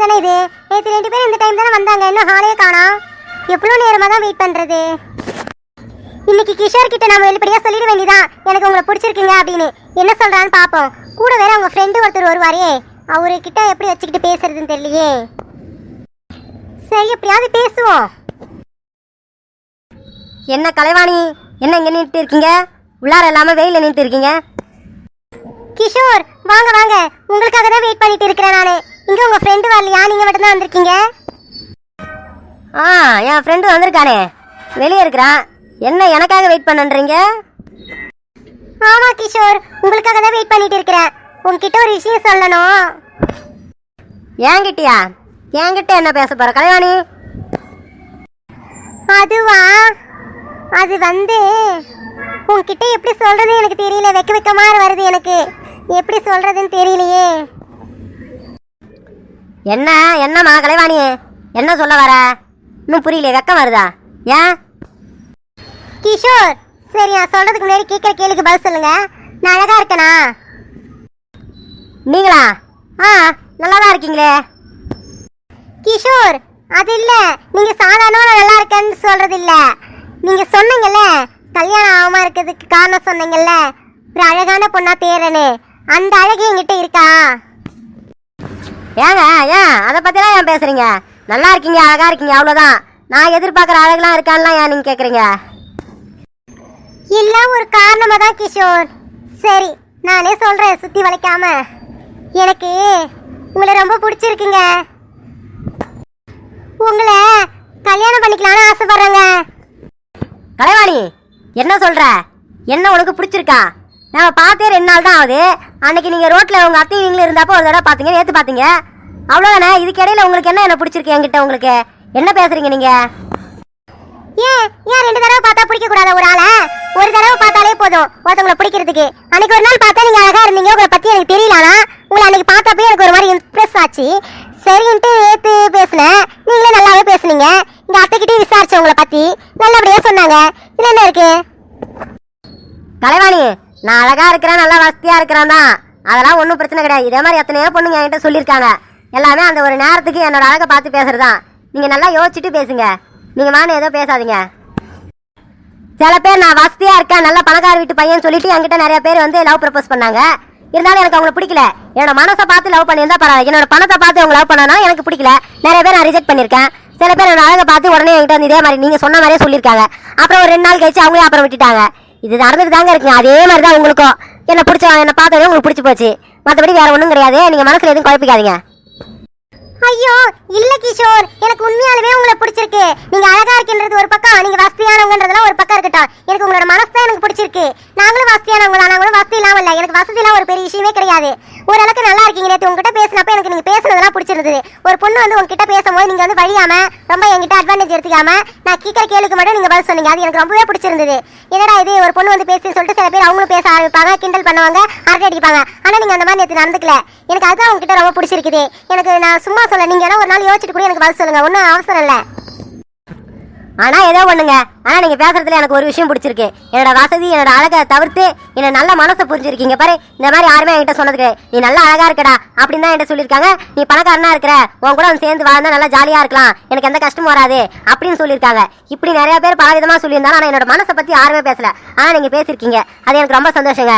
Time தானே இது? நேற்று ரெண்டு பேரும் இந்த டைம் தானே வந்தாங்க. இன்னும் ஹாலே காணோம் எவ்வளோ நேரமாக தான் வெயிட் பண்ணுறது இன்னைக்கு கிஷோர் கிட்ட நம்ம வெளிப்படையாக சொல்லிட வேண்டியதான் எனக்கு உங்களை பிடிச்சிருக்கீங்க அப்படின்னு. என்ன சொல்கிறான்னு பார்ப்போம். கூட வேற உங்கள் ஃப்ரெண்டு ஒருத்தர் வருவாரே. அவர்கிட்ட எப்படி வச்சுக்கிட்டு பேசுறதுன்னு தெரியலையே. சரி எப்படியாவது பேசுவோம். என்ன கலைவாணி? என்ன இங்கே நின்றுட்டு இருக்கீங்க? உள்ளார இல்லாமல் வெயிலில் நின்றுட்டு இருக்கீங்க? கிஷோர் வாங்க வாங்க. உங்களுக்காக தான் வெயிட் பண்ணிட்டு இருக்கிறேன் நான். இங்க உங்க ஃப்ரெண்டு வரலையா? நீங்க மட்டும் தான் வந்திருக்கீங்க? ஆ என் ஃப்ரெண்டு வந்திருக்கானே. வெளியே இருக்கிறான் என்ன எனக்காக வெயிட் பண்ணுன்றீங்க? ஆமா கிஷோர். உங்களுக்காக தான் வெயிட் பண்ணிட்டு இருக்கிறேன். உங்ககிட்ட ஒரு விஷயம் சொல்லணும். என்கிட்டயா என்கிட்ட என்ன பேச போற கல்யாணி? அதுவா? அது வந்து உங்ககிட்ட எப்படி சொல்றது எனக்கு தெரியல. வெக்க வெக்கமாறு வருது எனக்கு. எப்படி சொல்றதுன்னு தெரியலையே. என்ன என்னம்மா கலைவாணி என்ன சொல்ல வர? இன்னும் புரியல வெக்கம் வருதா? ஏன்? கிஷோர் சரி நான் சொல்றதுக்கு முன்னாடி கேட்குற கேள்விக்கு பதில் சொல்லுங்க. நான் அழகா இருக்கனா? நீங்களா? ஆ நல்லா தான் இருக்கீங்களே. கிஷோர் அது இல்ல. நீங்க சாதாரணமா நான் நல்லா இருக்கேன்னு சொல்றது இல்ல. நீங்க சொன்னீங்கல்ல கல்யாணம் ஆகாம இருக்கிறதுக்கு காரணம் சொன்னீங்கல்ல. ஒரு அழகான பொண்ணா தேரனு அந்த அழகு என்கிட்ட இருக்கா? ஏங்க ஏன்? அதை பற்றிலாம் ஏன் பேசுறீங்க? நல்லா இருக்கீங்க அழகா இருக்கீங்க அவ்வளோதான் நான் எதிர்பார்க்குற அழகுலாம் இருக்கான்லாம் ஏன் நீங்கள் கேட்குறீங்க எல்லாம் ஒரு காரணமா தான் கிஷோர். சரி நானே சொல்றேன் சுத்தி வளைக்காம. எனக்கு உங்களை ரொம்ப பிடிச்சிருக்குங்க. உங்களை கல்யாணம் பண்ணிக்கலாம்னு ஆசைப்படுறேங்க. கலைவாணி என்ன சொல்ற? என்ன உனக்கு பிடிச்சிருக்கா? நம்ம பார்த்தே ரெண்டு நாள் தான் ஆகுது. அன்னைக்கு நீங்க ரோட்ல உங்க அத்தையும் நீங்களும் இருந்தப்போ ஒரு தடவை பார்த்தீங்க நேத்து பார்த்தீங்க. அவ்வளோதானே இதுக்கு இடையில உங்களுக்கு என்ன என்ன பிடிச்சிருக்கு என்கிட்ட உங்களுக்கு? என்ன பேசுறீங்க நீங்க? ஏன்? ஏன் ரெண்டு தடவை பார்த்தா பிடிக்க கூடாத ஒரு ஆளை? ஒரு தடவை பார்த்தாலே போதும் ஒருத்தவங்களை பிடிக்கிறதுக்கு. அன்னைக்கு ஒரு நாள் பார்த்தா நீங்க அழகா இருந்தீங்க உங்களை பத்தி எனக்கு தெரியலனா உங்களை அன்னைக்கு பார்த்தப்பே எனக்கு ஒரு மாதிரி இம்ப்ரெஸ் ஆச்சு. சரின்ட்டு ஏத்து பேசினேன். நீங்களே நல்லாவே பேசுனீங்க. எங்க அத்தைக்கிட்டே விசாரிச்சேன் உங்களை பத்தி. நல்லபடியா சொன்னாங்க. இதுல என்ன இருக்கு? கலைவாணி நான் அழகா இருக்கிறேன் நல்லா வசதியா இருக்கிறேன் தான். அதெல்லாம் ஒன்றும் பிரச்சனை கிடையாது. இதே மாதிரி எத்தனையோ பொண்ணுங்க என்கிட்ட சொல்லியிருக்காங்க. எல்லாமே அந்த ஒரு நேரத்துக்கு என்னோட அழகை பார்த்து பேசுறதுதான் நீங்கள் நல்லா யோசிச்சுட்டு பேசுங்க. நீங்கள் மானு ஏதோ பேசாதீங்க. சில பேர் நான் வசதியா இருக்கேன் நல்ல பணக்கார வீட்டு பையன் சொல்லிட்டு என்கிட்ட நிறைய பேர் வந்து லவ் ப்ரப்போஸ் பண்ணாங்க. இருந்தாலும் எனக்கு அவங்களை பிடிக்கல. என்னோட மனசை பார்த்து லவ் பண்ணியிருந்தா பரவாயில்ல. என்னோட பணத்தை பார்த்து அவங்க லவ் பண்ணனா எனக்கு பிடிக்கல. நிறைய பேர் நான் ரிஜெக்ட் பண்ணியிருக்கேன். சில பேர் என்னோட அழகை பார்த்து உடனே என்கிட்ட வந்து இதே மாதிரி நீங்கள் சொன்ன மாதிரியே சொல்லியிருக்காங்க. அப்புறம் ஒரு ரெண்டு நாள் கழிச்சு அவங்களே அப்புறம் விட்டுட்டாங்க. இது நடந்துட்டு தாங்க இருக்குங்க. அதே மாதிரி தான் உங்களுக்கும். என்ன பிடிச்ச என்ன பார்த்தோன்னே உங்களுக்கு பிடிச்சி போச்சு. மற்றபடி வேற ஒன்றும் கிடையாது. நீங்க மனசுல எதுவும் குழப்பிக்காதீங்க. ஐயோ இல்ல கிஷோர். எனக்கு உண்மையாலுமே உங்களை பிடிச்சிருக்கு. நீங்க அழகா இருக்கின்றது ஒரு பக்கம். நீங்க வசதியானவங்கன்றதெல்லாம் ஒரு பக்கம் இருக்கட்டும். எனக்கு உங்களோட மனசு தான் எனக்கு பிடிச்சிருக்கு. நாங்களும் வசதியானவங்க தான். நாங்களும் வசதி இல்லாம இல்ல. எனக்கு வசதிலாம் ஒரு பெரிய விஷயமே கிடையாது. ஓரளவுக்கு நல்லா இருக்கீங்க. நேற்று உங்ககிட்ட பேசினப்ப எனக்கு நீங்க பேசுனதெல்லாம் பிடிச்சிருந்தது. ஒரு பொண்ணு வந்து உங்ககிட்ட பேசும்போது நீங்க வந்து வழியாம ரொம்ப என்கிட்ட அட்வான்டேஜ் எடுத்துக்காம நான் கேட்கற கேளுக்கு மட்டும் நீங்க பதில் சொன்னீங்க. அது எனக்கு ரொம்பவே பிடிச்சிருந்தது. என்னடா இது? ஒரு பொண்ணு வந்து பேசுன்னு சொல்லிட்டு சில பேர் அவங்களும் பேச ஆரம்பிப்பாங்க கிண்டல் பண்ணுவாங்க அரட்டை அடிப்பாங்க. ஆனா நீங்க அந்த மாதிரி நேற்று நடந்துக்கல. எனக்கு அதுதான் உங்ககிட்ட ரொம்ப பிடிச்சிருக்குது. எனக்கு நான் சும்மா சொல்ல நீங்க ஏன்னா ஒரு நாள் யோசிச்சுட்டு கூட எனக்கு பதில் சொல்லுங்க. ஒன்றும் அவசரம் இல்லை. ஆனா ஏதோ ஒண்ணுங்க. ஆனா நீங்க பேசுறதுல எனக்கு ஒரு விஷயம் பிடிச்சிருக்கு. என்னோட வசதி என்னோட அழகை தவிர்த்து என்ன நல்ல மனசை புரிஞ்சிருக்கீங்க. பாரு இந்த மாதிரி யாருமே என்கிட்ட சொன்னது நீ நல்லா அழகா இருக்கடா அப்படின்னு தான் என்கிட்ட சொல்லியிருக்காங்க. நீ பணக்காரனா இருக்கிற உன் கூட வந்து சேர்ந்து வாழ்ந்தா நல்லா ஜாலியா இருக்கலாம். எனக்கு எந்த கஷ்டமும் வராது அப்படின்னு சொல்லியிருக்காங்க. இப்படி நிறைய பேர் பல விதமா சொல்லியிருந்தாலும் ஆனா என்னோட மனசை பத்தி யாருமே பேசல. ஆனா நீங்க பேசியிருக்கீங்க. அது எனக்கு ரொம்ப சந்தோஷங்க.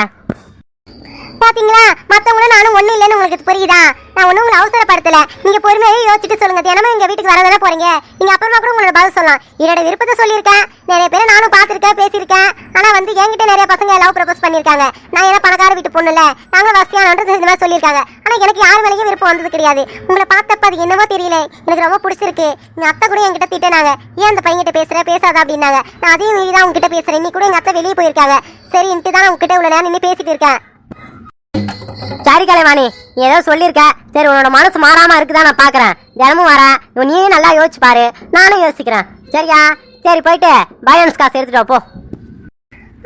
பாத்தீங்களா? மத்தவங்கள நானும் ஒண்ணு இல்லைன்னு உங்களுக்கு புரியுதா? நான் ஒண்ணு உங்களை அவசரப்படுத்தல. நீங்க பொறுமையாவே யோசிச்சுட்டு சொல்லுங்க. தினமும் எங்க வீட்டுக்கு வரதானே போறீங்க? நீங்க அப்புறமா கூட உங்களோட பதில் சொல்லலாம். என்னோட விருப்பத்தை சொல்லியிருக்கேன். நிறைய பேரை நானும் பார்த்திருக்கேன் பேசியிருக்கேன். ஆனா வந்து என்கிட்ட நிறைய பசங்க லவ் ப்ரப்போஸ் பண்ணியிருக்காங்க. நான் ஏன்னா பணக்கார வீட்டு பொண்ணு இல்ல நாங்க வசதியானன்றது இந்த மாதிரி சொல்லியிருக்காங்க. ஆனா எனக்கு யார் மேலேயும் விருப்பம் வந்தது கிடையாது. உங்களை பார்த்தப்ப அது என்னவோ தெரியல. எனக்கு ரொம்ப பிடிச்சிருக்கு. எங்க அத்தை கூட என்கிட்ட திட்டினாங்க. ஏன் அந்த பையன்கிட்ட பேசுற? பேசாத அப்படின்னாங்க. நான் அதையும் மீறி தான் உங்ககிட்ட பேசுறேன். இன்னைக்கு கூட எங்க அத்தை வெளியே போயிருக்காங்க. சரின்ட்டு தான் உங்ககிட்ட இவ்வளவு நேரம் நின்று பேசிட்டு இருக்கேன். சரி கலைவாணி நீ ஏதோ சொல்லியிருக்க சரி உன்னோட மனசு மாறாம இருக்குதா நான் பாக்குறேன். தினமும் வரேன் இவன் நீயும் நல்லா யோசிச்சு பாரு. நானும் யோசிக்கிறேன். சரியா? சரி போயிட்டு பைலன்ஸ் காசு எடுத்துட்டு போ.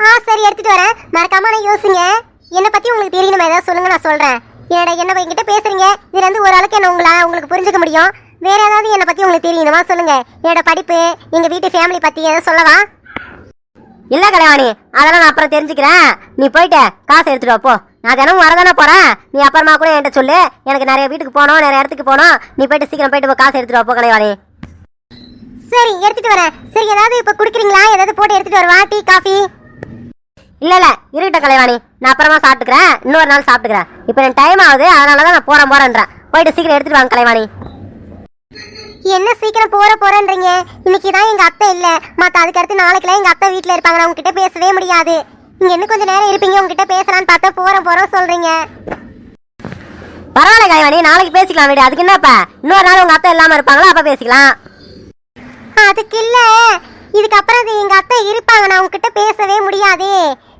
ஆ சரி எடுத்துட்டு வரேன். மறக்காம நான் யோசிங்க. என்னை பத்தி உங்களுக்கு தெரியணுமா? ஏதாவது சொல்லுங்க நான் சொல்றேன். என்னோட என்ன என்கிட்ட பேசுறீங்க? இதுல இருந்து ஓரளவுக்கு என்ன உங்களால உங்களுக்கு புரிஞ்சுக்க முடியும். வேற ஏதாவது என்னை பத்தி உங்களுக்கு தெரியணுமா? சொல்லுங்க. என்னோட படிப்பு எங்க வீட்டு ஃபேமிலி பத்தி ஏதாவது சொல்லவா? இல்ல கலைவாணி அதெல்லாம் நான் அப்புறம் தெரிஞ்சுக்கிறேன். நீ போயிட்டு காசு எடுத்துட்டு போ. நான் தினமும் வரதானே போறேன். நீ அப்புறமா கூட என்கிட்ட சொல்லு. எனக்கு நிறைய வீட்டுக்கு போகணும் நிறைய இடத்துக்கு போகணும். நீ போயிட்டு சீக்கிரம் போயிட்டு போய் காசு எடுத்துட்டு வா கலைவாணி சரி எடுத்துட்டு வரேன். சரி ஏதாவது இப்ப குடிக்கிறீங்களா? ஏதாவது போட்டு எடுத்துட்டு வரவா? Tea coffee? இல்ல இல்ல. இருக்கட்டும் கலைவாணி. நான் அப்புறமா சாப்பிட்டுக்கிறேன். இன்னொரு நாள் சாப்பிட்டுக்கிறேன். இப்போ எனக்கு டைம் ஆகுது. அதனால தான் நான் போறேன் போறேன்றேன். போயிட்டு சீக்கிரம் எடுத்துட்டு வாங்க கலைவாணி. என்ன சீக்கிரம் போற போறேன்றீங்க? இன்னைக்கு தான் எங்க அத்தை இல்ல. மத்த அதுக்கு அடுத்து நாளைக்குலாம் எங்க அத்தை வீட்ல இருப்பாங்க. நான் உங்ககிட்ட பேசவே முடியாது. நீங்க இன்னும் கொஞ்ச நேரம் இருப்பீங்க உங்ககிட்ட பேசலாம்னு பார்த்தா போறோம் போறோம் சொல்றீங்க. பரவாயில்ல கலைவாணி நாளைக்கு பேசிக்கலாம் வீடு. அதுக்கு என்னப்பா? இன்னொரு நாள் உங்க அத்தை இல்லாம இருப்பாங்களா? அப்ப பேசிக்கலாம். அதுக்கு இல்ல இதுக்கப்புறம் அது எங்க அத்தை இருப்பாங்க. நான் உங்ககிட்ட பேசவே முடியாது.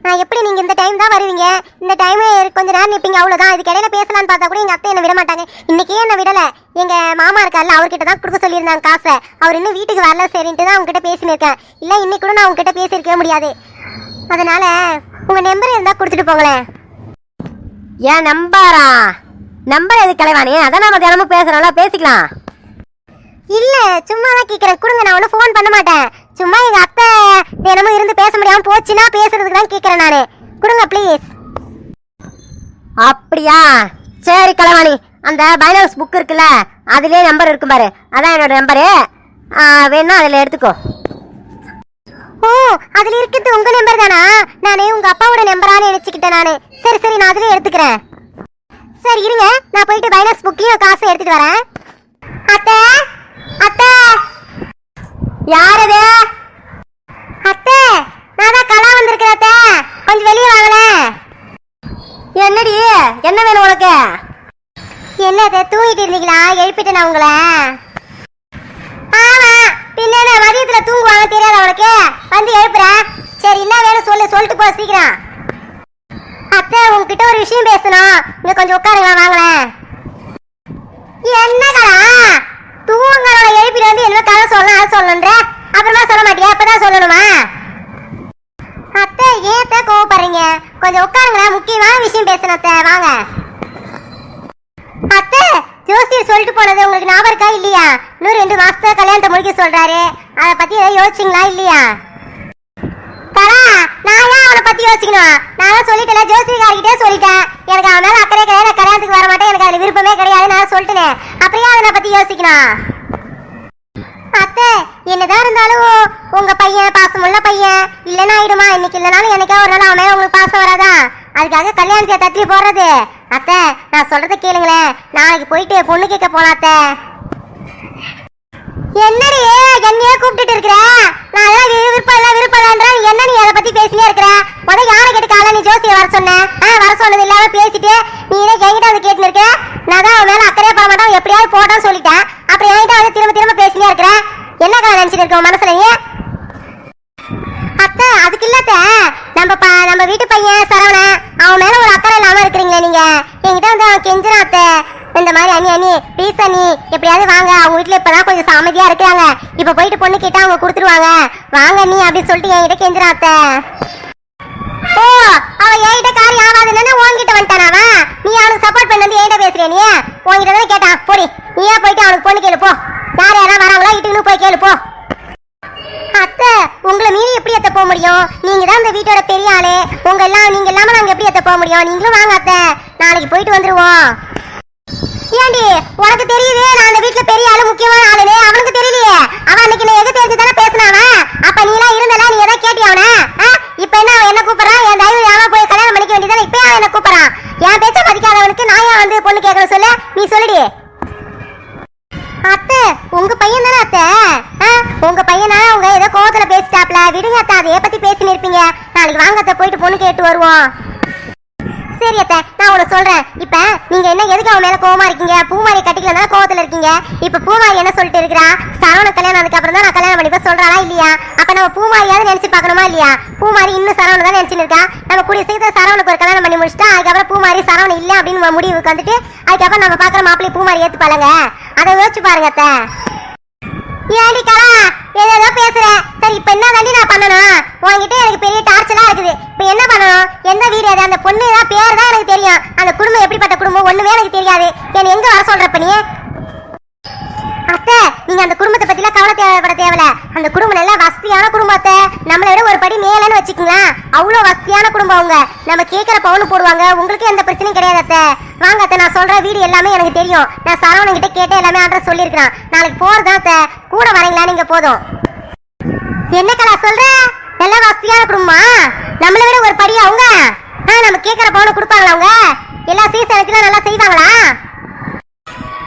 நான் எப்படி நீங்க இந்த டைம் தான் வருவீங்க? இந்த டைம் கொஞ்ச நேரம் நிற்பீங்க அவ்வளவுதான். இதுக்கு இடையில பேசலாம்னு பார்த்தா கூட எங்க அத்தை என்ன விட மாட்டாங்க இன்னைக்கே என்ன விடல. எங்க மாமா இருக்கார்ல அவர்கிட்ட தான் கொடுக்க சொல்லியிருந்தாங்க காசை. அவர் இன்னும் வீட்டுக்கு வரல சரின்ட்டு தான் உங்ககிட்ட பேசினிருக்கேன். இல்ல இன்னைக்கு கூட நான் உங்ககிட்ட பேசியிருக்கவே முடியாது. அதனால உங்க நம்பர் இருந்தா கொடுத்துட்டு போங்களேன். ஏன் நம்பரா? நம்பர் எது கலைவாணி அதான் நம்ம தினமும் பேசுறோம்ல பேசிக்கலாம். இல்ல சும்மா தான் கேக்குறேன். கொடுங்க நான் ஒன்றும் ஃபோன் பண்ண மாட்டேன். சும்மா எங்க அத்தை தினமும் இருந்து பேச முடியாம போச்சுன்னா பேசுறதுக்கு தான் கேக்குறேன் நானு. கொடுங்க ப்ளீஸ் அப்படியா? சரி கலைவாணி அந்த பைனாக்ஸ் புக் இருக்குல்ல அதுலேயே நம்பர் இருக்கும் பாரு. அதான் என்னோட நம்பரு வேணா அதில் எடுத்துக்கோ. ஓ அதுல இருக்கிறது உங்க நம்பர் தானா? நானே உங்க அப்பாவோட நம்பரான்னு நினைச்சுக்கிட்டேன் நானு. சரி சரி நான் அதுலயே எடுத்துக்கிறேன். சரி இருங்க. நான் போயிட்டு பைனான்ஸ் புக்கையும் காசு எடுத்துட்டு வரேன். அத்தை அத்தை. யார் அது? அத்தை நான் தான் கலா வந்திருக்கிறேன் அத்தை. கொஞ்சம் வெளியே வாங்களேன் என்னடி? என்ன வேணும் உனக்கு? என்ன அத்தை தூங்கிட்டு இருந்தீங்களா? எழுப்பிட்டேன் நான் உங்களை ஆமா பின்ன என்ன மதியத்துல தூங்குவாங்க தெரியாதா உனக்கு வந்து எழுப்புறேன் சரி என்ன எடுத்து போ சீக்கிரம். அத்தை உங்ககிட்ட ஒரு விஷயம் பேசணும். இங்க கொஞ்சம் உட்காருங்களா வாங்களேன். என்னடா தூங்கலோட எழுப்பிட்டு வந்து என்ன கதை சொல்லணும் அதை சொல்லணுன்ற? அப்புறமா சொல்ல மாட்டியா? அப்பதான் சொல்லணுமா? அத்தை ஏத்த கோவப்படுறீங்க? கொஞ்சம் உட்காருங்களேன் முக்கியமான விஷயம் பேசணும் அத்தை. வாங்க. அத்தை ஜோசியர் சொல்லிட்டு போனது உங்களுக்கு ஞாபகம் இருக்கா இல்லையா? இன்னும் ரெண்டு மாசத்துல கல்யாணத்தை முடிக்க சொல்றாரு. அதை பத்தி ஏதாவது யோசிச்சிங்களா இல்லையா? கலா நான் ஏன் அவனை பத்தி யோசிக்கணும்? நான் சொல்லிட்டேன் சொல்லிட்டேன்ல சொல்லிட்டேன். எனக்கு அவன் மேல அக்கறை கிடையாது கல்யாணத்துக்கு வர மாட்டேன் எனக்கு அதுல விருப்பமே கிடையாது நான் சொல்லிட்டேன். அப்படியே அவனை பத்தி யோசிக்கணும்? அத்தை என்னதான் இருந்தாலும் உங்க பையன் பாசமுள்ள பையன் இல்லைன்னா ஆயிடுமா? இன்னைக்கு இல்லைனாலும் எனக்கே ஒரு நாள் அவன் மேல உங்களுக்கு பாசம் வராதா? அதுக்காக கல்யாணத்தை தட்டி போடுறது. அத்தை நான் சொல்றத கேளுங்களேன். நாளைக்கு போயிட்டு பொண்ணு கேட்க போலாம் அத்தை. என்னடி என்னையே கூப்பிட்டுட்டு இருக்கிற? நான் எல்லாம் விருப்பம் இல்ல விருப்பம் என்ன நீ அதை பத்தி பேசினே இருக்கிற? முத யாரை கேட்டு நீ ஜோசியை வர சொன்ன? ஆ வர சொன்னது இல்லாம பேசிட்டு நீ என்ன என்கிட்ட வந்து கேட்டு இருக்க? நான் தான் அவன் மேல அக்கறையே பட மாட்டான் எப்படியாவது போட்டான்னு சொல்லிட்டேன். அப்புறம் என்கிட்ட வந்து திரும்ப திரும்ப பேசினே இருக்கிற? என்ன கதை நினைச்சிட்டு இருக்க மனசுல நீ? அத்தை அதுக்கு இல்லாத நம்ம நம்ம வீட்டு பையன் சரவணன் அவன் மேல ஒரு அக்கறை இல்லாம இருக்கிறீங்களே நீங்க. என்கிட்ட வந்து அவன் கெஞ்சிரான் அத்தை. இந்த மாதிரி அண்ணி அண்ணி ப்ளீஸ் அண்ணி எப்படியாவது வாங்க. அவங்க வீட்டில் இப்போதான் கொஞ்சம் அமைதியா இருக்கிறாங்க. இப்போ போயிட்டு பொண்ணு கேட்டால் அவங்க கொடுத்துருவாங்க. வாங்க அண்ணி அப்படின்னு சொல்லிட்டு என்கிட்ட கெஞ்சிரான் அத்தை. ஓ அவ என்கிட்ட காரி ஆகாதுன்னு உன்கிட்ட வந்துட்டானா நீ அவனுக்கு சப்போர்ட் பண்ணி வந்து என்கிட்ட பேசுறிய நீ? உன்கிட்ட தானே கேட்டான் போடி நீயே போயிட்டு அவனுக்கு பொண்ணு கேளு போ. யார் யாரா வராங்களோ இட்டுன்னு போய் கேளு போ. அத்தை உங்களை மீறி எப்படி எத்த போக முடியும்? நீங்க தான் இந்த வீட்டோட பெரிய ஆளு. உங்க எல்லாம் நீங்க இல்லாம நாங்க எப்படி எத்த போக முடியும்? நீங்களும் வாங்க அத்தை. நாளைக்கு போயிட்டு வந்துருவோம். ஏண்டி உனக்கு தெரியுது நான் அந்த வீட்டுல பெரிய ஆளு முக்கியமான ஆளுன்னு. அவனுக்கு தெரியும் அவன் அன்னைக்கு நான் எது தெரிஞ்சு தானே பேசினாவன் அப்ப நீ எல்லாம் இருந்தல நீ எதாவது கேட்டியா அவன இப்ப என்ன அவன் என்ன கூப்பிடறான் என் தயவு யாரா போய் கல்யாணம் பண்ணிக்க வேண்டியதானே இப்ப அவன் என்ன கூப்பிடறான் என் பேச்ச மதிக்காதவனுக்கு நான் ஏன் வந்து பொண்ணு கேட்கணும் சொல்லு நீ சொல்லுடி அத்தை உங்க பையன் தானே அத்தை ஆ, உங்க பையனா உங்க ஏதோ கோவத்துல பேசிட்டாப்ல விடுங்க அத்தை அதைய பத்தி பேசின்னு இருப்பீங்க நாளைக்கு வாங்க அத்தை போயிட்டு பொண்ணு கேட்டு வருவோம் சரி அத்தை நான் உனக்கு சொல்றேன் இப்ப நீங்க என்ன எதுக்கு அவன் மேல கோவமா இருக்கீங்க? பூமாரி கட்டிக்கலனா கோவத்துல இருக்கீங்க. இப்ப பூமாரி என்ன சொல்லிட்டு இருக்கிறா? சரவண கல்யாணம் அதுக்கு அப்புறம் தான் நான் கல்யாணம் பண்ணிப்ப சொல்றாளா இல்லையா? அப்ப நம்ம பூமாரியாவது நினைச்சு பார்க்கணுமா இல்லையா? பூமாரி இன்னும் சரவண தான் நினைச்சுட்டு இருக்கா? நம்ம கூடிய சீக்கிரம் சரவணுக்கு ஒரு கல்யாணம் பண்ணி முடிச்சுட்டா அதுக்கப்புறம் பூமாரி சரவண இல்ல அப்படின்னு முடிவுக்கு வந்துட்டு அதுக்கப்புறம் நம்ம பாக்குற மாப்பிள்ளை பூமாரி ஏத்து பாருங்க அதை யோசிச்சு பாருங்க அத்தை. ஏண்டி கலா ஏதோ பேசுற. சரி இப்ப என்ன தாண்டி நான் பண்ணணும்? உன்கிட்ட எனக்கு பெரிய டார்ச்சலா இருக்குது. இப்ப என்ன பண்ணணும்? எந்த வீடு அது? அந்த பொண்ணு தான் பேர் தான் எனக்கு தெரியும். அந்த குடும்பம் எப்படிப்பட்ட குடும்பம்? ஒண்ணுமே எனக்கு தெரியாது. என்ன எங்க வர சொல்றப்ப நீ? அத்தை நீங்க அந்த குடும்பத்தை பத்திலாம் கவலை தேவைப்பட தேவையில்ல. அந்த குடும்பம் நல்லா வசதியான குடும்பத்தை நம்மளை விட ஒரு படி மேலன்னு வச்சுக்கலாம் அவ்வளோ வசதியான குடும்பம் அவங்க. நம்ம கேட்குற பவுன் போடுவாங்க. உங்களுக்கு எந்த பிரச்சனையும் கிடையாது அத்தை. வாங்க அத்தை நான் சொல்ற வீடு எல்லாமே எனக்கு தெரியும். நான் சரவணன் கிட்ட கேட்டு எல்லாமே அட்ரஸ் சொல்லியிருக்கிறேன். நாளைக்கு போறதுதான் அத்தை? கூட வரீங்களா நீங்க போதும். என்ன கலா சொல்ற? நல்ல வசதியான குடும்பமா? நம்மளை விட ஒரு படி அவங்க. ஆ நம்ம கேட்குற பவுன் கொடுப்பாங்களா அவங்க? எல்லா சீசனுக்குலாம் நல்லா செய்வாங்களா?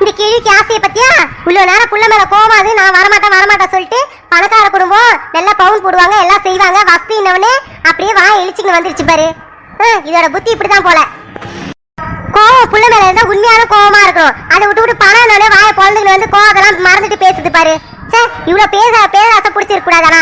இந்த கிழிக்கு ஆசையை பத்தியா? இவ்வளோ நேரம் புள்ள மேல கோவாது நான் வரமாட்டேன் வரமாட்டேன் சொல்லிட்டு பணக்கார குடும்பம் நல்லா பவுன் போடுவாங்க எல்லாம் செய்வாங்க வசதி இன்னவனே அப்படியே வாய் எழுச்சிங்க வந்துருச்சு பாரு. இதோட புத்தி இப்படிதான் போல. கோவம் புள்ள மேல இருந்தா உண்மையான கோவமா இருக்கும் அதை விட்டு விட்டு பணம் நானே வாயை குழந்தைங்க வந்து கோவத்தெல்லாம் மறந்துட்டு பேசுது பாரு. சே இவ்வளவு பேச பேராசை பிடிச்சிருக்க கூடாதானா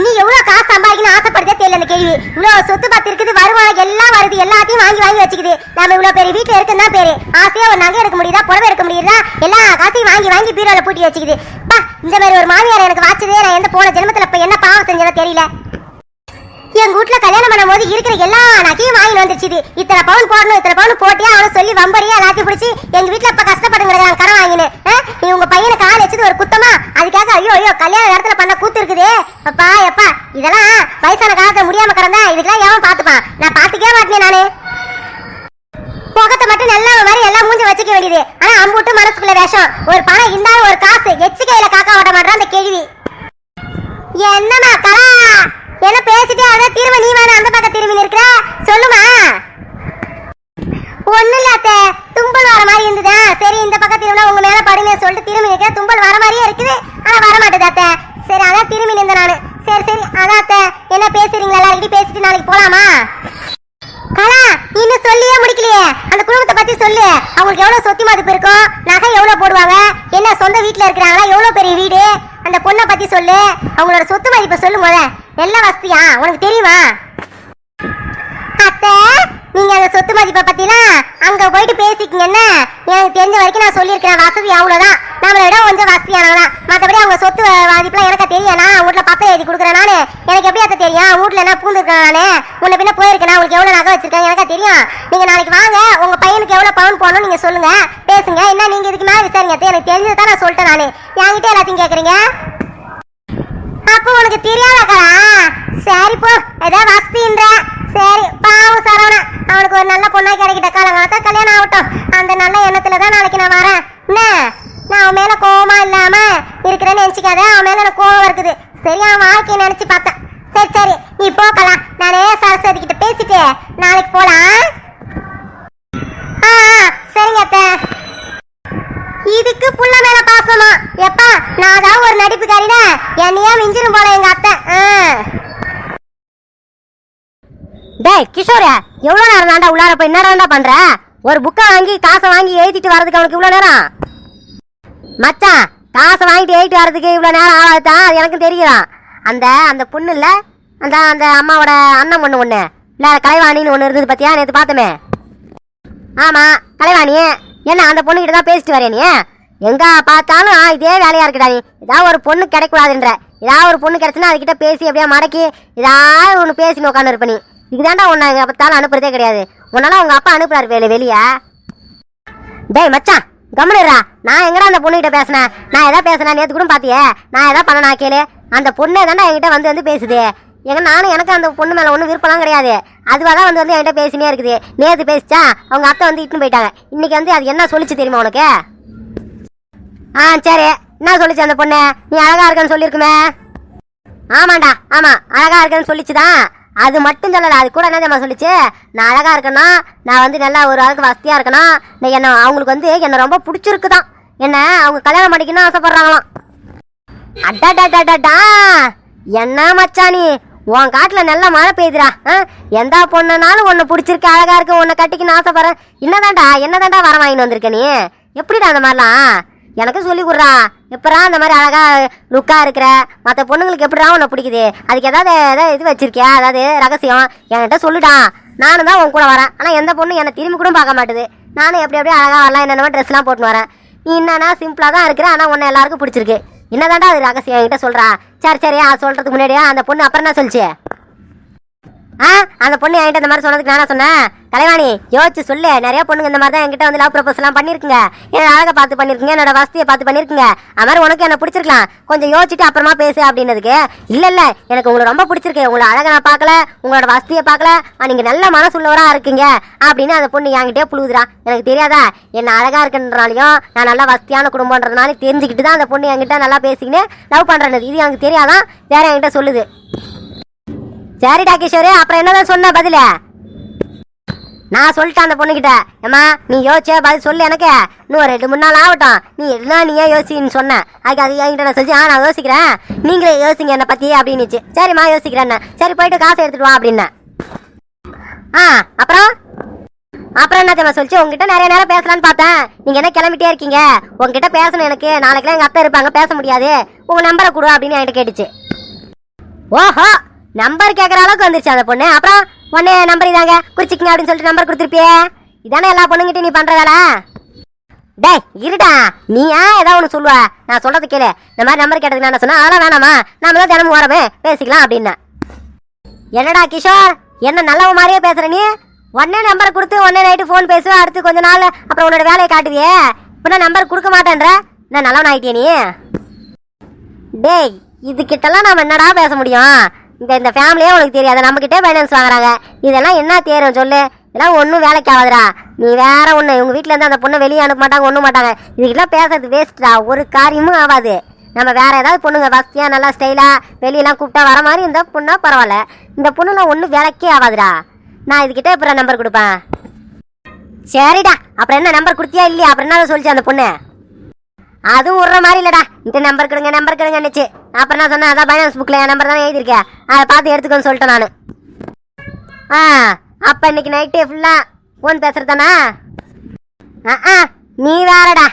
நீ எவ்வளவு காசு சம்பாதிக்கணும்னு ஆசைப்படுதே தெரியல அந்த கேள்வி. இவ்வளவு சொத்து பத்து இருக்குது வருமானம் எல்லாம் வருது எல்லாத்தையும் வாங்கி வாங்கி வச்சுக்குது. நம்ம இவ்வளவு பெரிய வீட்டுல இருக்குன்னு தான் பேரு. ஆசையா ஒரு நகை எடுக்க முடியுதா புடவை எடுக்க முடியுதா? எல்லா காசையும் வாங்கி வாங்கி பீரோல பூட்டி வச்சுக்குது. பா இந்த மாதிரி ஒரு மாமியார் எனக்கு வாச்சதே நான் எந்த போன ஜென்மத்துல இப்ப என்ன பாவம் செஞ்சதோ தெரியல. எங்க வீட்ல கல்யாணம் பண்ணும்போது இருக்கிற எல்லா நகையும் வாங்கி வந்துருச்சு இத்தனை பவுன் போடணும் இத்தனை பவுன் போட்டியா அவனு சொல்லி வம்படியா எல்லாத்தையும் பிடிச்சி எங்க வீட்டுல இப்ப கஷ்டப்படுங்க கடன் வாங்கினேன். நீ உங்க பையனை கால் வச்சது ஒரு குத்தமா அதுக்காக ஐயோ ஐயோ கல்யாண நேரத்துல பண்ண கூத்து இருக்குது. அப்பா எப்பா இதெல்லாம் வயசான காலத்துல முடியாம கிடந்தா இதுக்கெல்லாம் எவன் பாத்துப்பான் நான் பாத்துக்கே மாட்டேன் நானு. புகத்தை மட்டும் நல்லா மாதிரி எல்லாம் மூஞ்சி வச்சுக்க வேண்டியது. ஆனா அம்புட்டு மனசுக்குள்ள வேஷம். ஒரு பணம் இருந்தாலும் ஒரு காசு எச்சு கையில காக்கா ஓட்ட மாட்டான் அந்த கேள்வி. என்னமா கலா? என்ன பேசிட்டே அதான் திரும்ப நீ வேணும் அந்த பக்கம் திரும்பி நிற்கிற? சொல்லுமா? ஒண்ணு இல்ல அத்தை. தும்பல் வர மாதிரி இருந்ததா? சரி இந்த பக்கம் திரும்பினா உங்க மேல படுங்க சொல்லிட்டு திரும்பி நிற்க. தும்பல் வர மாதிரியே இருக்குது. ஆனா வர மாட்டேதாத்த அத்தை. சரி அதான் திரும்பி நின்ற நானு. சரி சரி. அதான் அத்தை. என்ன பேசுறீங்களா? எல்லார்கிட்டயும் பேசிட்டு நாளைக்கு போலாமா? கலா இன்னும் சொல்லியே முடிக்கலையே. அந்த குடும்பத்தை பத்தி சொல்லு. அவங்களுக்கு எவ்வளவு சொத்து மதிப்பு இருக்கும் நகை எவ்வளவு போடுவாங்க என்ன சொந்த வீட்டுல இருக்கிறாங்களா எவ்வளவு பெரிய வீடு அந்த பொண்ணை பத்தி சொல்லு. அவங்களோட சொத்து மதிப்பை சொல்லு முதல்ல. நல்ல வசதியா? உனக்கு தெரியுமா? அத்தை நீங்க அந்த சொத்து மதிப்பை பத்திலாம் அங்க போயிட்டு பேசிக்கங்க என்ன? எனக்கு தெரிஞ்ச வரைக்கும் நான் சொல்லியிருக்கிறேன் வசதி அவ்வளவுதான். நம்மளை விட கொஞ்சம் வசதியானவதான் மற்றபடி அவங்க சொத்து மதிப்புலாம் எனக்கு தெரியும். நான் வீட்டுல பத்திரம் எழுதி கொடுக்குறேன் நானு. எனக்கு எப்படி அத்தை தெரியும்? வீட்டுல என்ன பூந்துருக்கேன் நானு? உன்னை பின்ன போயிருக்கேன் உங்களுக்கு எவ்வளவு நகை வச்சிருக்கேன்? எனக்கு தெரியும். நீங்க நாளைக்கு வாங்க. உங்க பையனுக்கு எவ்வளவு பவுன் போடணும் நீங்க சொல்லுங்க. பேசுங்க. என்ன நீங்க இதுக்கு மேல விசாரிங்க எனக்கு தெரிஞ்சதை நான் சொல்லிட்டேன் நானு. என்கிட்ட எல்லாத்தையும் கேக்குறீங்க? அப்போ உனக்கு தெரியாதக்கா சரி போ ஏதோ வசதின்ற. சரி பாவம் சரவணன் அவனுக்கு ஒரு நல்ல பொண்ணா கிடைக்கிட்ட காலங்காலத்த கல்யாணம் ஆகட்டும். அந்த நல்ல எண்ணத்துல தான் நாளைக்கு நான் வரேன். என்ன? நான் அவன் மேல கோவமா இல்லாம இருக்கிறேன்னு நினைச்சுக்காத. அவன் மேல எனக்கு கோவம் இருக்குது சரி அவன் வாழ்க்கையை நினைச்சு பார்த்தேன். சரி சரி நீ போக்கலாம் நானே சரஸ்வதி கிட்ட பேசிட்டு நாளைக்கு போலாம். ஆ சரிங்க அத்தை. இதுக்கு புள்ள மேல பாசமா? எப்பா நான் தான் ஒரு நடிப்புக்காரிட என்னையா மிஞ்சிரும் போல எங்க அத்தை ஆ. டேய் கிஷோர எவ்வளோ நேரம் தாண்டா உள்ளார போய் என்னடா பண்ற? ஒரு புக்கை வாங்கி காசை வாங்கி எழுதிட்டு வரதுக்கு அவனுக்கு இவ்வளோ நேரம்? மச்சான் காசை வாங்கிட்டு எழுதிட்டு வரதுக்கு இவ்வளோ நேரம் ஆகாதான் அது எனக்கு தெரியும். அந்த அந்த பொண்ணு இல்லை? அந்த அந்த அம்மாவோட அண்ணன் பொண்ணு ஒன்று இல்லை கலைவாணின்னு ஒன்று இருந்தது பார்த்தியா நேற்று பார்த்தோமே. ஆமாம் கலைவாணி. என்ன அந்த பொண்ணுகிட்ட தான் பேசிட்டு வரேன் நீ? எங்க பார்த்தாலும் இதே வேலையா இருக்குடா நீ. ஏதாவது ஒரு பொண்ணு கிடைக்கூடாதுன்ற ஏதாவது ஒரு பொண்ணு கிடைச்சுன்னா அதுக்கிட்ட பேசி அப்படியே மடக்கி ஏதாவது ஒன்று பேசி உட்காந்து இருப்ப நீ. இதுதான்டா உன்னை பார்த்தாலும் அனுப்புறதே கிடையாது. உன்னால உங்க அப்பா அனுப்புறாரு வேலை வெளியே. டேய் மச்சான் கம்முனுறா நான் எங்கடா அந்த பொண்ணுகிட்ட பேசினேன்? நான் எதா பேசினேன்? நேற்று கூட பாத்தியே? நான் எதா பண்ணனா கேளு. அந்த பொண்ணு தாண்டா என்கிட்ட வந்து வந்து பேசுது. எங்க நானும் எனக்கு அந்த பொண்ணு மேல ஒன்றும் விருப்பம்லாம் கிடையாது. அதுவாக தான் வந்து வந்து என்கிட்ட பேசினே இருக்குது. நேற்று பேசிச்சா அவங்க அத்தை வந்து இட்டுன்னு போயிட்டாங்க. இன்னைக்கு வந்து அது என்ன சொல்லிச்சு தெரியுமா உனக்கு? ஆ சரி. என்ன சொல்லிச்சு அந்த பொண்ணு? நீ அழகா இருக்கன்னு சொல்லியிருக்குமே? ஆமாண்டா ஆமா. அழகா சொல்லிச்சு சொல்லிச்சுதான். அது மட்டும் சொல்லலை அது கூட என்ன தெரியுமா சொல்லிச்சு? நான் அழகாக இருக்கணும் நான் வந்து நல்லா ஒரு அளவுக்கு வசதியாக இருக்கணும் நான் என்ன அவங்களுக்கு வந்து என்னை ரொம்ப பிடிச்சிருக்குதான். என்ன அவங்க கல்யாணம் பண்ணிக்கணும்னு ஆசைப்படுறாங்களாம். அடாடாடாடாடா! என்ன மச்சானி உன் காட்டில் நல்ல மழை பெய்யுதுடா. ஆ? எந்த பொண்ணுனாலும் உன்னை பிடிச்சிருக்கு அழகாக இருக்கு உன்னை கட்டிக்கணும் ஆசைப்படுறேன் என்னதான்டா என்னதான்டா வர வாங்கின்னு வந்திருக்க நீ? எப்படிடா அந்த மாதிரிலாம்? எனக்கு சொல்லி கொடுறா. எப்படா அந்த மாதிரி அழகாக லுக்காக இருக்கிற மற்ற பொண்ணுங்களுக்கு எப்படிடா உன்னை பிடிக்குது? அதுக்கு ஏதாவது ஏதாவது இது வச்சிருக்கியா? அதாவது ரகசியம். என்கிட்ட சொல்லுடா. நானும் தான் உன் கூட வரேன். ஆனால் எந்த பொண்ணு என்னை திரும்பி கூட பார்க்க மாட்டுது. நானும் எப்படி எப்படியும் அழகாக வரலாம் என்னென்ன ட்ரெஸ்லாம் போட்டுன்னு வரேன். நீ என்னன்னா சிம்பிளாக தான் இருக்கிற ஆனால் உன்னை எல்லாருக்கும் பிடிச்சிருக்கு. என்னதான்டா அது ரகசியம்? என்கிட்ட சொல்கிறா சரி சரி அது முன்னாடியே அந்த பொண்ணு அப்புறம் என்ன சொல்லிச்சு? ஆ அந்த பொண்ணு என்கிட்ட இந்த மாதிரி சொன்னதுக்கு நானா சொன்னேன். தலைவாணி யோசிச்சு சொல்லு. நிறைய பொண்ணுங்க இந்த மாதிரி தான் என்கிட்ட வந்து லவ் ப்ரப்போஸ் எல்லாம் பண்ணிருக்குங்க. என்னோட அழகை பார்த்து பண்ணிருக்கீங்க என்னோட வசதியை பார்த்து பண்ணிருக்கீங்க. அது மாதிரி உனக்கு என்ன பிடிச்சிருக்கலாம். கொஞ்சம் யோசிச்சுட்டு அப்புறமா பேசு அப்படின்னதுக்கு. இல்ல இல்ல எனக்கு உங்களை ரொம்ப பிடிச்சிருக்கு. உங்களை அழகை நான் பார்க்கல உங்களோட வசதியை பார்க்கல. நீங்க நல்ல மனசுள்ளவரா இருக்கீங்க அப்படின்னு அந்த பொண்ணு என்கிட்டே புழுகுதுரா எனக்கு தெரியாதா? என்ன அழகா இருக்குன்றனாலையும் நான் நல்லா வசதியான குடும்பம்ன்றதுனால தெரிஞ்சுக்கிட்டு தான் அந்த பொண்ணு என்கிட்ட நல்லா பேசிக்கின்னு லவ் பண்றது இது எனக்கு தெரியாதான் வேற என்கிட்ட சொல்லுது. சரிடா கிஷோரு அப்புறம் என்னதான் சொன்ன பதில? நான் சொல்லிட்டேன் அந்த பொண்ணுகிட்ட. ஏம்மா நீ யோசிச்ச பதில் சொல்லு எனக்கு. இன்னும் ஒரு ரெண்டு மூணு நாள் ஆகட்டும். நீ என்ன நீ ஏன் யோசின்னு சொன்னேன் அதுக்கு அது என்கிட்ட நான் சொல்லி ஆ நான் யோசிக்கிறேன். நீங்களே யோசிங்க என்னை பற்றி அப்படின்னுச்சு. சரிம்மா யோசிக்கிறேன் சரி போயிட்டு காசை எடுத்துட்டு வா அப்படின்னேன் ஆ அப்புறம்? அப்புறம் என்ன தெரியுமா சொல்லிச்சு? உங்ககிட்ட நிறைய நேரம் பேசலான்னு பார்த்தேன். நீங்க என்ன கிளம்பிட்டே இருக்கீங்க? உங்ககிட்ட பேசணும் எனக்கு. நாளைக்கெல்லாம் எங்க அத்தை இருப்பாங்க பேச முடியாது. உங்க நம்பரை கொடு அப்படின்னு என்கிட்ட கேட்டுச்சு. ஓஹோ! நம்பர் கேட்குற அளவுக்கு வந்துருச்சு அந்த பொண்ணு. அப்புறம் உடனே நம்பர் இதாங்க. குறிச்சிக்கங்க அப்படின்னு சொல்லிட்டு நம்பர் கொடுத்துருப்பியே. இதானே எல்லா பொண்ணுங்கிட்ட நீ பண்ற வேலை? டேய் இருடா. நீ ஏன் ஏதாவது ஒன்று சொல்லுவ. நான் சொல்கிறது கேளு. இந்த மாதிரி நம்பர் கேட்டதுக்கு நான் என்ன சொன்னேன்? அதெல்லாம் வேணாமா? நாம தான் தினமும் வரமே பேசிக்கலாம் அப்படின்னா என்னடா கிஷோர்? என்ன நல்லவ மாதிரியே பேசுகிற நீ? உடனே நம்பர் கொடுத்து உடனே நைட்டு ஃபோன் பேசுவ. அடுத்து கொஞ்ச நாள் அப்புறம் உன்னோட வேலையை காட்டுவியே. இப்போ நான் நம்பர் கொடுக்க மாட்டேன்ற. நான் நல்லவன் ஆகிட்டே நீ? டேய் இதுக்கிட்டலாம் நம்ம என்னடா பேச முடியும்? இந்த இந்த ஃபேமிலியே உனக்கு தெரியாது. நம்மக்கிட்டே ஃபைனான்ஸ் வாங்குறாங்க. இதெல்லாம் என்ன தேரும் சொல்லு? இதெல்லாம் ஒன்றும் வேலைக்கு ஆகாதுடா. நீ வேற ஒன்று உங்கள் வீட்டில் இருந்து அந்த பொண்ணை வெளியே அனுப்ப மாட்டாங்க ஒன்றும் மாட்டாங்க. இதுக்கெல்லாம் பேசுறது வேஸ்ட்டா ஒரு காரியமும் ஆகாது. நம்ம வேற ஏதாவது பொண்ணுங்க வசதியாக நல்லா ஸ்டைலாக வெளியெல்லாம் கூப்பிட்டா வர மாதிரி இந்த பொண்ணா பரவாயில்ல. இந்த பொண்ணுலாம் ஒன்றும் வேலைக்கே ஆகாதுடா. நான் இதுக்கிட்ட அப்புறம் நம்பர் கொடுப்பேன். சரிடா. அப்புறம் என்ன நம்பர் கொடுத்தியா இல்லையா? அப்புறம் என்ன சொல்லிச்சு அந்த பொண்ணு? அதுவும் விடுற மாதிரி இல்லைடா. இந்த நம்பர் கொடுங்க நம்பர் கொடுங்கன்னுச்சு. அப்புறம் நான் சொன்னேன் அதான் பைனான்ஸ் புக்கில் என் நம்பர் தானே எழுதியிருக்கேன் அதை பார்த்து எடுத்துக்கோன்னு சொல்லிட்டேன் நான். ஆ அப்போ இன்னைக்கு நைட்டு ஃபுல்லாக ஃபோன் பேசுகிறதானா ஆ ஆ நீ வேறடா.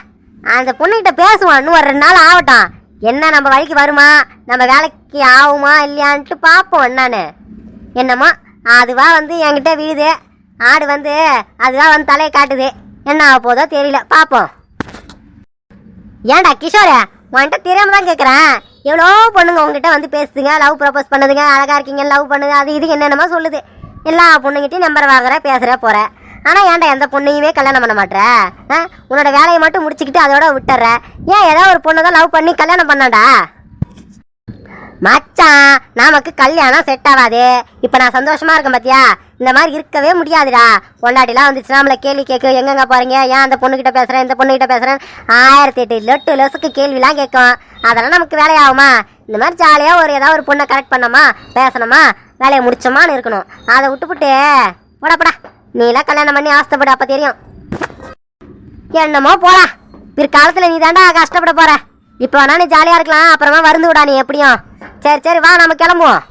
அந்த பொண்ணுகிட்ட பேசுவான் இன்னும் ஒரு ரெண்டு நாள் ஆகட்டும். என்ன நம்ம வழிக்கு வருமா? நம்ம வேலைக்கு ஆகுமா இல்லையான்ட்டு பார்ப்போம் என்னான்னு என்னமோ அதுவா வந்து என்கிட்ட விழுது ஆடு வந்து அதுவா வந்து தலையை காட்டுது. என்ன ஆக போதோ தெரியல. பார்ப்போம். ஏன்டா கிஷோர உன்கிட்ட தெரியாம தான் கேட்குறேன் எவ்வளோ பொண்ணுங்க உங்ககிட்ட வந்து பேசுதுங்க லவ் ப்ரப்போஸ் பண்ணுதுங்க அழகாக இருக்கீங்க லவ் பண்ணுது அது இது என்னென்னமோ சொல்லுது. எல்லா பொண்ணுங்கிட்டையும் நம்பர் வாங்குற பேசுகிற போகிற ஆனால் ஏன்டா எந்த பொண்ணையுமே கல்யாணம் பண்ண மாட்டேற ஆ? உன்னோட வேலையை மட்டும் முடிச்சுக்கிட்டு அதோட விட்டுற. ஏன் ஏதாவது ஒரு பொண்ணை தான் லவ் பண்ணி கல்யாணம் பண்ணடா மச்சான் நமக்கு கல்யாணம் செட் ஆகாது. இப்போ நான் சந்தோஷமாக இருக்கேன் பார்த்தியா இந்த மாதிரி இருக்கவே முடியாதுடா. பொண்டாட்டிலாம் வந்துச்சுன்னா நம்மளை கேள்வி கேட்கும் எங்கெங்க போகிறீங்க ஏன் அந்த பொண்ணுக்கிட்ட பேசுகிறேன் இந்த பொண்ணுக்கிட்ட பேசுகிறேன் ஆயிரத்தி எட்டு லொட்டு லொசுக்கு கேள்விலாம் கேட்கும். அதெல்லாம் நமக்கு வேலையாகுமா? இந்த மாதிரி ஜாலியாக ஒரு ஏதாவது ஒரு பொண்ணை கரெக்ட் பண்ணோமா? பேசணுமா? வேலையை முடிச்சோமான்னு இருக்கணும். அதை விட்டுப்புட்டு போடா போடா. நீலாம் கல்யாணம் பண்ணி ஆசைப்படு அப்போ தெரியும். என்னமோ போடா. பிற்காலத்தில் நீ தாண்டா கஷ்டப்பட போகிற இப்போ வேணா நீ ஜாலியாக இருக்கலாம். அப்புறமா வருந்து விடா நீ எப்படியும். சரி சரி வா நம்ம கிளம்புவோம்.